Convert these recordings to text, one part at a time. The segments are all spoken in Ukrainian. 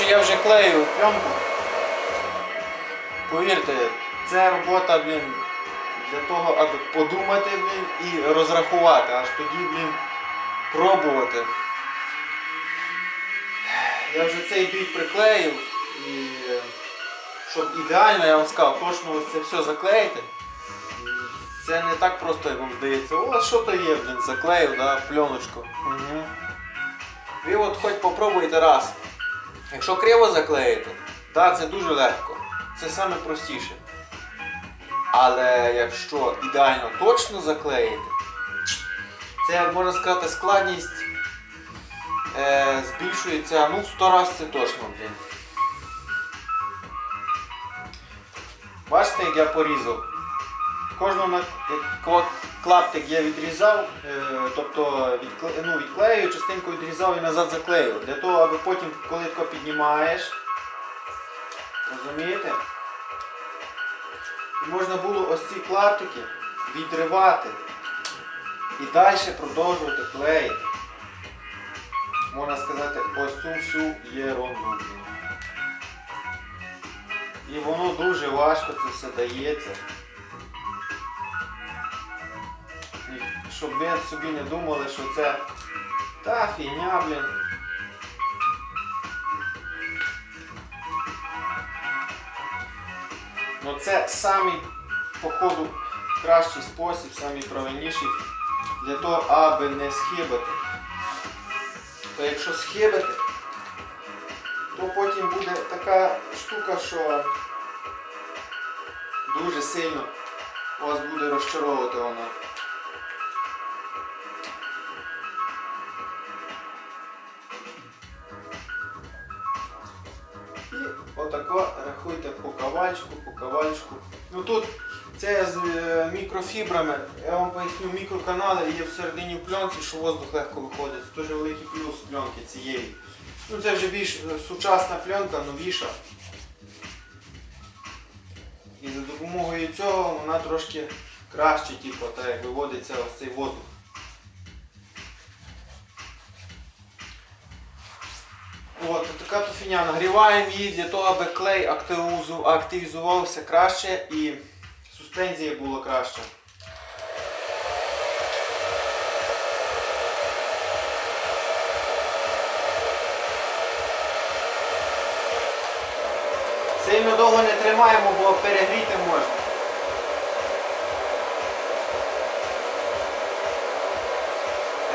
Коротше, я вже клею пленку. Повірте, це робота, блін, для того, аби подумати, блін, і розрахувати, аж тоді, блін, пробувати. Я вже цей бій приклеїв і е, щоб ідеально, я вам сказав, точно ось це все заклеїти. Це не так просто, як вам здається. О, що то є, блін, заклеїв, да, пленочку. Угу. Ви от хоч попробуйте раз. Якщо криво заклеїти, да, це дуже легко. Це саме простіше. Але якщо ідеально точно заклеїти, це можна сказати складність е, збільшується ну в 100 разів це точно, блін. Бачите, як я порізав? Кожного клаптик я відрізав, е, тобто ну, відклею, частинку відрізав і назад заклею. Для того, аби потім, коли піднімаєш, розумієте? І можна було ось ці клаптики відривати і далі продовжувати клеїти. Можна сказати, ось цю всю єрунду. І воно дуже важко це все дається. Щоб ви собі не думали, що це та фігня, блін. Ну це самий, походу, кращий спосіб, самий правильніший для того, аби не схибити. То якщо схибити, то потім буде така штука, що дуже сильно вас буде розчаровувати вона. Тут це з е, мікрофібрами, я вам поясню, мікроканали є всередині пленки, що воздух легко виходить. Це дуже великий плюс пленки цієї. Ну це вже більш е, сучасна пленка, новіша. І за допомогою цього вона трошки краще, типу, так як виводиться ось цей воздух. Така. Нагріваємо її для того, аби клей активізувався краще і суспензія була краща. Сильно довго не тримаємо, бо перегріти можна.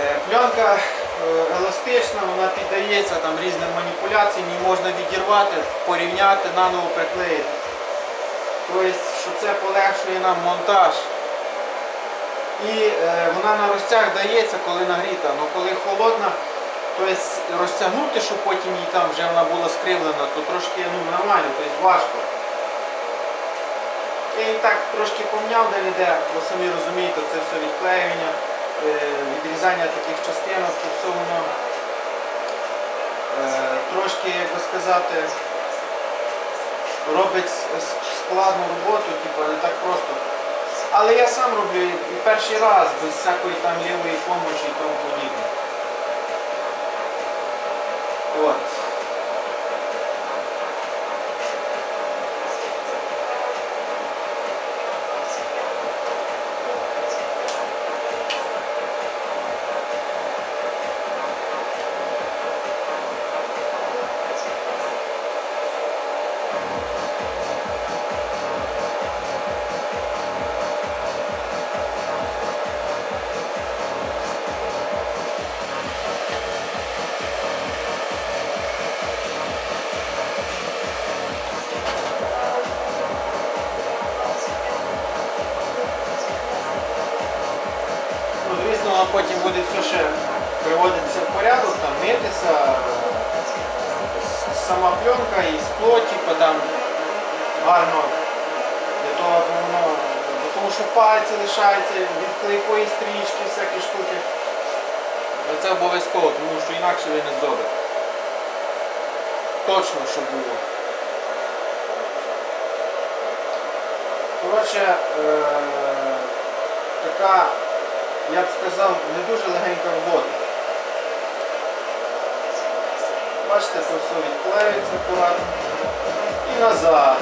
Е, Пленка еластична, вона піддається там різним маніпуляціям, її можна відірвати, порівняти, наново приклеїти. Тобто, що це полегшує нам монтаж. І е, вона на розтяг дається, коли нагріта, але коли холодна, тобто розтягнути, щоб потім її там вже вона була скривлена, то трошки ну, нормально, тобто важко. Я її так трошки помняв де-не-де, бо самі розумієте, це все відклеювання, е, відрізання таких частинок, то воно е, трошки, як би сказати, робить складну роботу, типу, не так просто. Але я сам роблю і перший раз, без всякої там лівої помочі і тому подібне. От. Воно потім буде все ще приводитися в порядок, там митися. Сама пленка і скло, типу, там гарно для того, аби воно. Тому що пальці лишаються від клейкої стрічки, всякі штуки. Але це обов'язково, тому що інакше ви не зробите. Точно, щоб було. Коротше, е- така я б сказав, не дуже легенька робота. Бачите, то все відклеюється акуратно. І назад.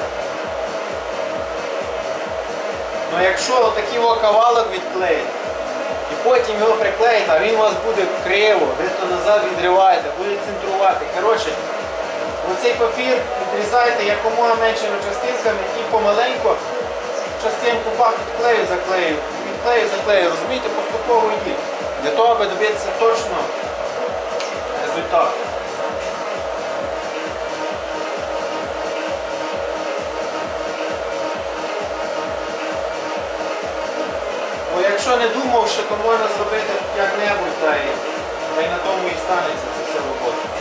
Ну якщо отакий кавалок відклеїти, і потім його приклеїти, а він у вас буде криво, ви то назад відриваєте, буде центрувати. Коротше, оцей папір відрізаєте якомога меншими частинками і помаленьку частинку пах відклею, заклею, відклею, заклею. Розумієте, поступово йдіть. Для того, аби добитися точно результату. Бо якщо не думавши, то можна зробити як-небудь, та й на тому і станеться це все робота.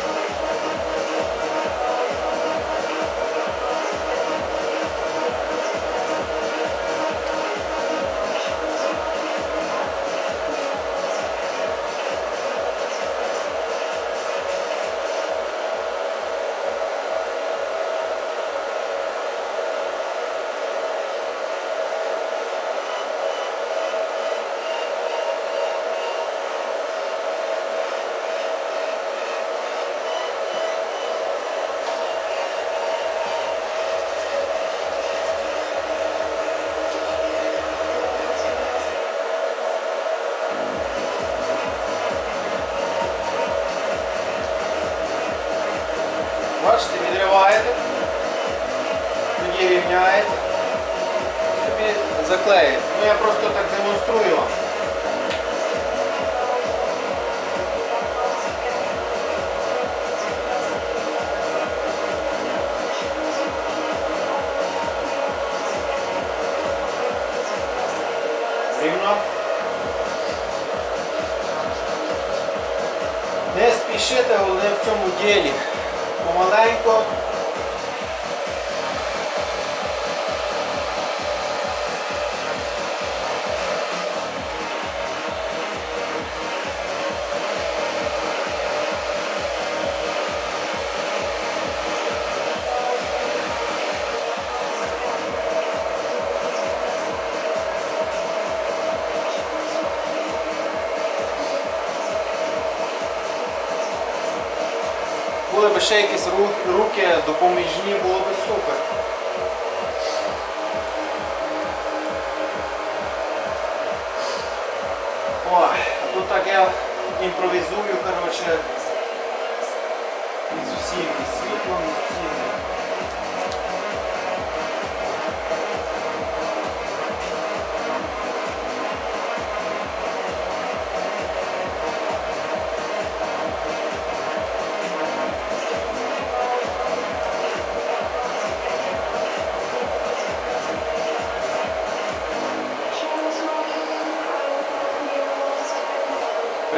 Тоді собі заклеїте. Ну я просто так демонструю вам. Рівно. Не спішите, головне в цьому ділі. Помаленько. Ще якісь руки допоміжні, було би супер. Ой, а тут так я імпровізую, коротше. із усім, і світлом, і з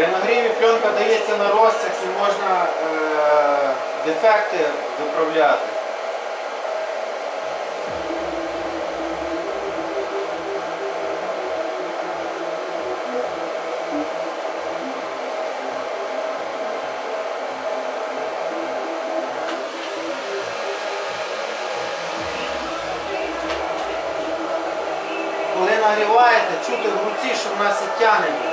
усім. При нагріві пленка дається на розсяг і можна е, дефекти виправляти. Коли нагріваєте, чути в руці, що в нас і тяне.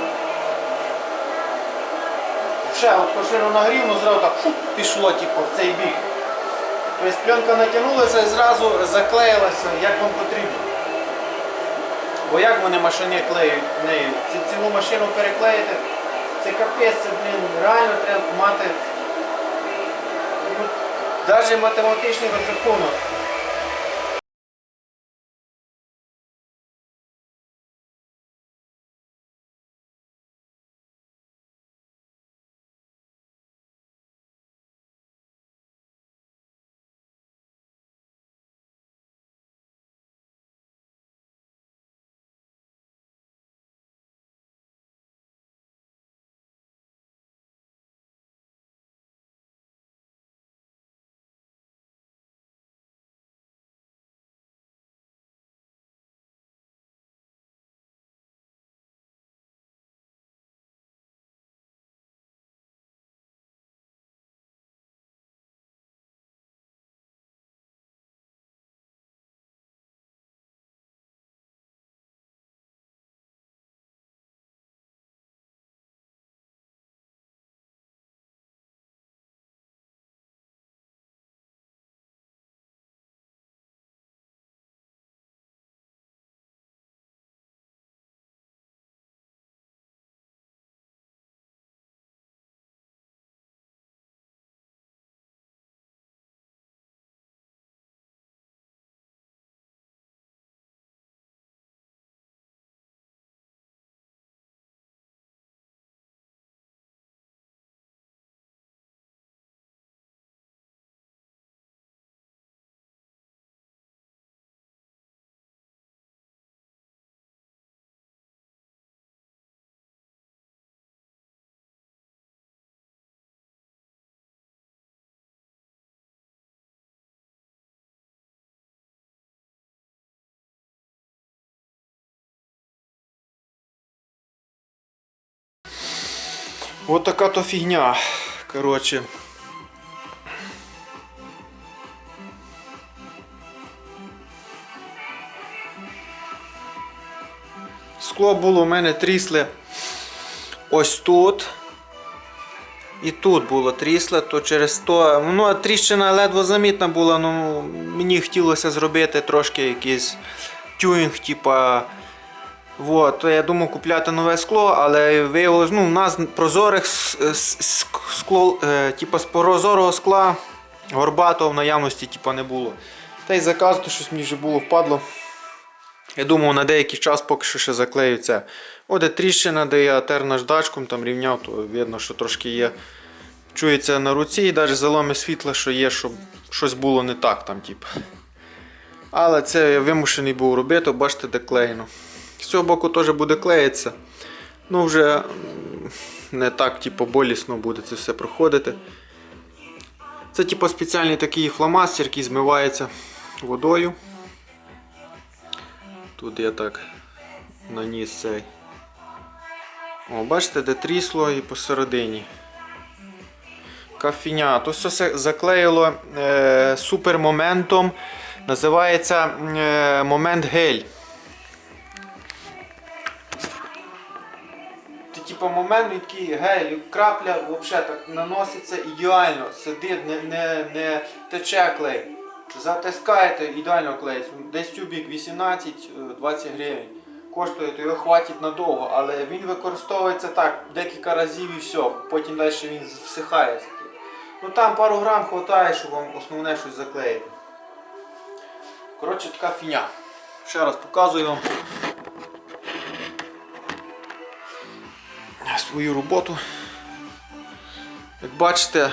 Ще от машину нагрів, ну зразу так фуп, пішло типу, в цей бік. Тобто пленка натягнулася і зразу заклеїлася, як вам потрібно. Бо як вони машини клеють нею? Цілу машину переклеїти, це капець, блін, реально треба мати ну, навіть математичний розрахунок. От така то фігня. Коротше. Скло було у мене трісле ось тут. І тут було трісле, то через то. Ну, тріщина ледве замітна була, ну мені хотілося зробити трошки якийсь тюнінг, типа. Вот, я думав купляти нове скло, але виявилось, ну, у нас прозорих скло, типа з прозорого скла горбатого в наявності типа, не було. Та й заказувати щось мені вже було впадло. Я думав, на деякий час поки що ще заклею це. О, тріщина, де я тер наждачком там рівняв, то видно, що трошки є. Чується на руці і навіть заломи світла, що є, щоб щось було не так там, типу. Але це я вимушений був робити, бачите, де клеєно. З цього боку теж буде клеїтися. Ну, вже не так, типу, болісно буде це все проходити. Це типу спеціальний такий фломастер, який змивається водою. Тут я так наніс цей. О, бачите, де трісло і посередині. Кафіня. То все се- заклеїло е, супермоментом. Називається е, момент гель. Момент, який гель, крапля взагалі так наноситься ідеально, сидить, не, не, не тече клей. Затискаєте, ідеально клеїться. Десь тюбік 18-20 гривень. Коштує, то його хватить надовго, але він використовується так декілька разів і все. Потім далі він всихає. Ну там пару грам хватає, щоб вам основне щось заклеїти. Коротше, така фіня. Ще раз показую вам свою роботу. Як бачите,